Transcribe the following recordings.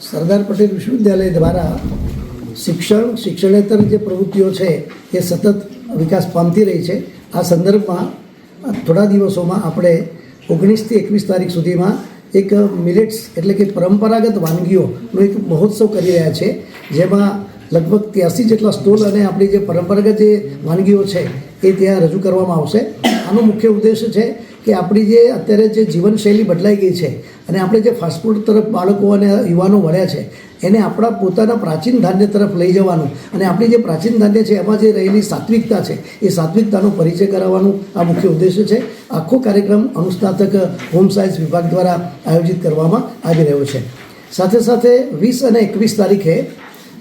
સરદાર પટેલ વિશ્વવિદ્યાલય દ્વારા શિક્ષણ, શિક્ષણેતર જે પ્રવૃત્તિઓ છે, એ સતત વિકાસ પામતી રહી છે. આ સંદર્ભમાં થોડા દિવસોમાં આપણે ઓગણીસથી એકવીસ તારીખ સુધીમાં એક મિલેટ્સ એટલે કે પરંપરાગત વાનગીઓનો એક મહોત્સવ કરી રહ્યા છે, જેમાં લગભગ ત્યાસી જેટલા સ્ટોલ અને આપણી જે પરંપરાગત જે વાનગીઓ છે, એ ત્યાં રજૂ કરવામાં આવશે. આનો મુખ્ય ઉદ્દેશ છે કે આપણી જે અત્યારે જે જીવનશૈલી બદલાઈ ગઈ છે અને આપણે જે ફાસ્ટફૂડ તરફ બાળકો અને યુવાનો વળ્યા છે, એને આપણા પોતાના પ્રાચીન ધાન્ય તરફ લઈ જવાનું અને આપણી જે પ્રાચીન ધાન્ય છે, એમાં જે રહેલી સાત્વિકતા છે, એ સાત્વિકતાનો પરિચય કરાવવાનું આ મુખ્ય ઉદ્દેશ્ય છે. આખો કાર્યક્રમ અનુસ્નાતક હોમ સાયન્સ વિભાગ દ્વારા આયોજિત કરવામાં આવી રહ્યો છે. સાથે સાથે વીસ અને એકવીસ તારીખે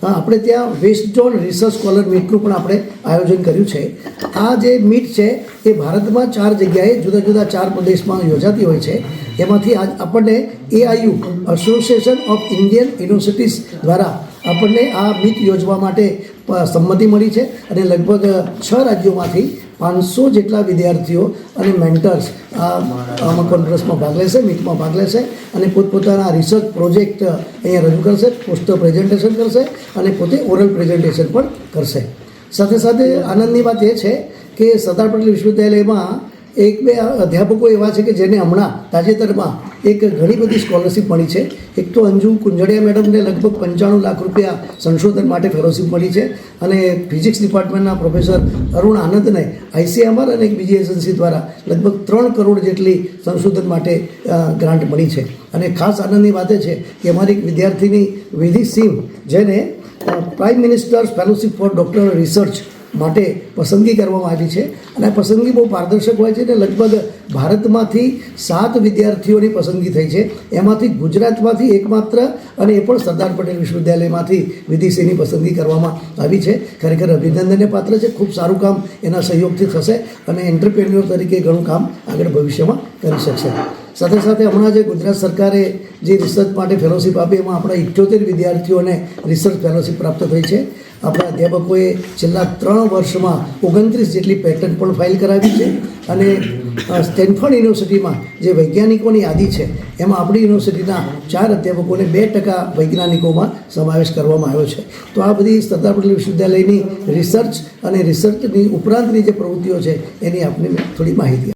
આપણે ત્યાં વેસ્ટ ઝોન રિસર્ચ સ્કોલર મીટનું પણ આપણે આયોજન કર્યું છે. આ જે મીટ છે, એ ભારતમાં ચાર જગ્યાએ જુદા જુદા ચાર પ્રદેશમાં યોજાતી હોય છે. એમાંથી આજ આપણને AIU association of Indian universities દ્વારા આપણને આ મીટ યોજવા માટે સંમતિ મળી છે અને લગભગ છ રાજ્યોમાંથી પાંચસો જેટલા વિદ્યાર્થીઓ અને મેન્ટર્સ આ કોન્ફરન્સમાં ભાગ લેશે, મીટમાં ભાગ લેશે અને પોતપોતાના રિસર્ચ પ્રોજેક્ટ અહીંયા રજૂ કરશે પોસ્ટર પ્રેઝન્ટેશન કરશે અને પોતે ઓરલ પ્રેઝન્ટેશન પણ કરશે. સાથે સાથે આનંદની વાત એ છે કે સરદાર પટેલ વિશ્વવિદ્યાલયમાં એક બે અધ્યાપકો એવા છે કે જેને હમણાં તાજેતરમાં એક ઘણી બધી સ્કોલરશિપ મળી છે. એક તો અંજુ કુંજડિયા મેડમને લગભગ પંચાણું લાખ રૂપિયા સંશોધન માટે ફેલોશિપ મળી છે અને ફિઝિક્સ ડિપાર્ટમેન્ટના પ્રોફેસર અરુણ આનંદને આઈસીએમઆર અને એક બીજી એજન્સી દ્વારા લગભગ ત્રણ કરોડ જેટલી સંશોધન માટે ગ્રાન્ટ મળી છે. અને ખાસ આનંદની વાત છે કે અમારી એક વિદ્યાર્થીની વિધિ સિંહ જેને prime minister's fellowship for doctor research માટે પસંદગી કરવામાં આવી છે. અને આ પસંદગી બહુ પારદર્શક હોય છે ને લગભગ ભારતમાંથી સાત વિદ્યાર્થીઓની પસંદગી થઈ છે. એમાંથી ગુજરાતમાંથી એકમાત્ર અને એ પણ સરદાર પટેલ વિશ્વવિદ્યાલયમાંથી વિદિશીની પસંદગી કરવામાં આવી છે. ખરેખર અભિનંદનને પાત્ર છે. ખૂબ સારું કામ એના સહયોગથી થશે અને એન્ટરપ્રેન્યોર તરીકે ઘણું કામ આગળ ભવિષ્યમાં કરી શકશે. સાથે સાથે હમણાં જે ગુજરાત સરકારે જે રિસર્ચ માટે ફેલોશિપ આપી, એમાં આપણા ઇઠ્યોતેર વિદ્યાર્થીઓને રિસર્ચ ફેલોશિપ પ્રાપ્ત થઈ છે આપણા અધ્યાપકોએ છેલ્લા ત્રણ વર્ષમાં ઓગણત્રીસ જેટલી પેટન્ટ પણ ફાઇલ કરાવી છે અને સ્ટેનફર્ડ યુનિવર્સિટીમાં જે વૈજ્ઞાનિકોની યાદી છે, એમાં આપણી યુનિવર્સિટીના ચાર અધ્યાપકોને બે ટકા વૈજ્ઞાનિકોમાં સમાવેશ કરવામાં આવ્યો છે તો આ બધી સરદાર પટેલ વિશ્વવિદ્યાલયની રિસર્ચ અને રિસર્ચની ઉપરાંતની જે પ્રવૃત્તિઓ છે, એની આપને થોડી માહિતી.